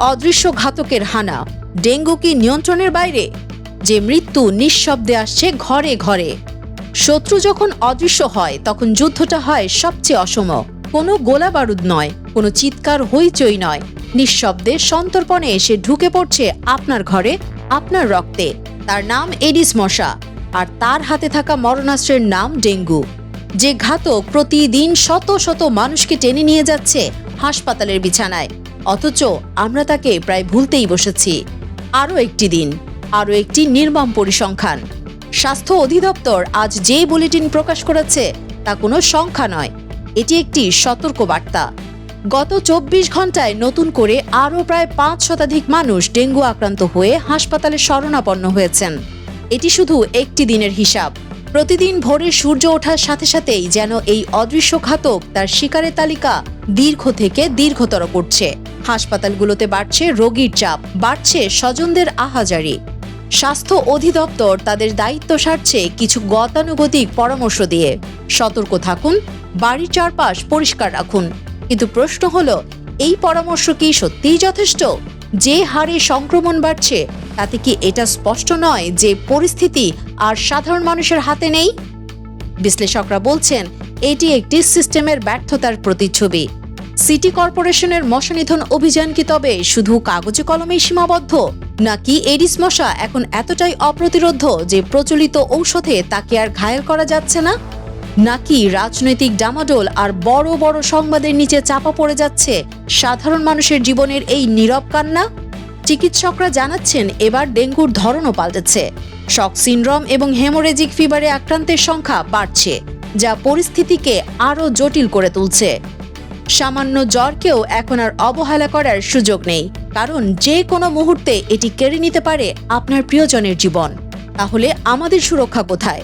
অদৃশ্য ঘাতকের হানা। ডেঙ্গু কি নিয়ন্ত্রণের বাইরে? যে মৃত্যু নিঃশব্দে আসছে ঘরে ঘরে। শত্রু যখন অদৃশ্য হয়, তখন যুদ্ধটা হয় সবচেয়ে অসম। কোনো গোলা বারুদ নয়, কোনো চিৎকার হইচই নয়। নিঃশব্দে সন্তর্পণে এসে ঢুকে পড়ছে আপনার ঘরে, আপনার রক্তে। তার নাম এডিস মশা, আর তার হাতে থাকা মরণাস্ত্রের নাম ডেঙ্গু। যে ঘাতক প্রতিদিন শত শত মানুষকে টেনে নিয়ে যাচ্ছে হাসপাতালের বিছানায়। অথচ আমরা তাকে প্রায় ভুলতেই বসেছি। আরও একটি দিন, আরও একটি নির্মম পরিসংখ্যান। স্বাস্থ্য অধিদপ্তর আজ যে বুলেটিন প্রকাশ করেছে, তা কোনো সংখ্যা নয়, এটি একটি সতর্ক বার্তা গত চব্বিশ ঘন্টায় নতুন করে আরও প্রায় পাঁচ শতাধিক মানুষ ডেঙ্গু আক্রান্ত হয়ে হাসপাতালে শরণাপন্ন হয়েছেন। এটি শুধু একটি দিনের হিসাব। প্রতিদিন ভোরে সূর্য ওঠার সাথে সাথেই যেন এই অদৃশ্য ঘাতক তার শিকারের তালিকা দীর্ঘ থেকে দীর্ঘতর করছে। হাসপাতালগুলোতে বাড়ছে রোগীর চাপ, বাড়ছে স্বজনদের আহাজারি। স্বাস্থ্য অধিদপ্তর তাদের দায়িত্ব সারছে কিছু গতানুগতিক পরামর্শ দিয়ে। সতর্ক থাকুন, বাড়ির চারপাশ পরিষ্কার রাখুন। কিন্তু প্রশ্ন হলো, এই পরামর্শ কি সত্যিই যথেষ্ট? যে হারে সংক্রমণ বাড়ছে, তাতে কি এটা স্পষ্ট নয় যে পরিস্থিতি আর সাধারণ মানুষের হাতে নেই? বিশ্লেষকরা বলছেন, এটি একটি সিস্টেমের ব্যর্থতার প্রতিচ্ছবি। সিটি কর্পোরেশনের মশা নিধন অভিযান কি তবে শুধু কাগজে কলমেই সীমাবদ্ধ? নাকি এডিস মশা এখন এতটাই অপ্রতিরোধ যে প্রচলিত ঔষধে তাকে আর ঘায়েল করা যাচ্ছে না? নাকি রাজনৈতিক ডামাডোল আর বড় বড় সংবাদের নিচে চাপা পড়ে যাচ্ছে সাধারণ মানুষের জীবনের এই নীরব কান্না? চিকিৎসকরা জানাচ্ছেন এবার ডেঙ্গুর ধরনও পাল্টেছে। শক সিনড্রোম এবং হেমোরেজিক ফিভারে আক্রান্তের সংখ্যা বাড়ছে, যা পরিস্থিতিকে আরও জটিল করে তুলছে। সামান্য জ্বরকেও এখন আর অবহেলা করার সুযোগ নেই। কারণ যে কোনো মুহূর্তে এটি কেড়ে নিতে পারে আপনার প্রিয়জনের জীবন। তাহলে আমাদের সুরক্ষা কোথায়?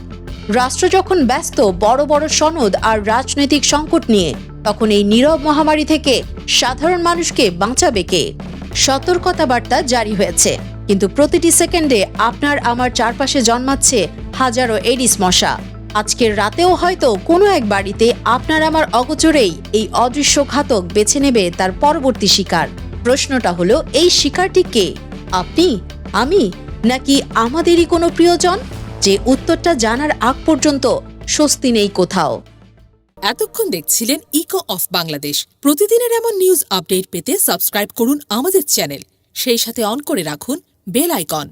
রাষ্ট্র যখন ব্যস্ত, বড় বড় সনদ আর রাজনৈতিক সংকট নিয়ে, তখন এই নীরব মহামারী থেকে সাধারণ মানুষকে বাঁচাবে কে? সতর্কতা বার্তা জারি হয়েছে। কিন্তু প্রতিটি সেকেন্ডে আপনার আমার চারপাশে জন্মাচ্ছে হাজারো এডিস মশা। আজকের রাতেও হয়তো কোনো এক বাড়িতে আপনার আমার অগোচরেই এই অদৃশ্য ঘাতক বেছে নেবে তার পরবর্তী শিকার। প্রশ্নটা হলো, এই শিকারটি কে? আপনি? আমি? নাকি আমাদেরই কোনো প্রিয়জন? যে উত্তরটা জানার আগ পর্যন্ত স্বস্তি নেই কোথাও। এতক্ষণ দেখছিলেন ইকো অফ বাংলাদেশ প্রতিদিনের এমন নিউজ আপডেট পেতে সাবস্ক্রাইব করুন আমাদের চ্যানেল সেই সাথে অন করে রাখুন বেল আইকন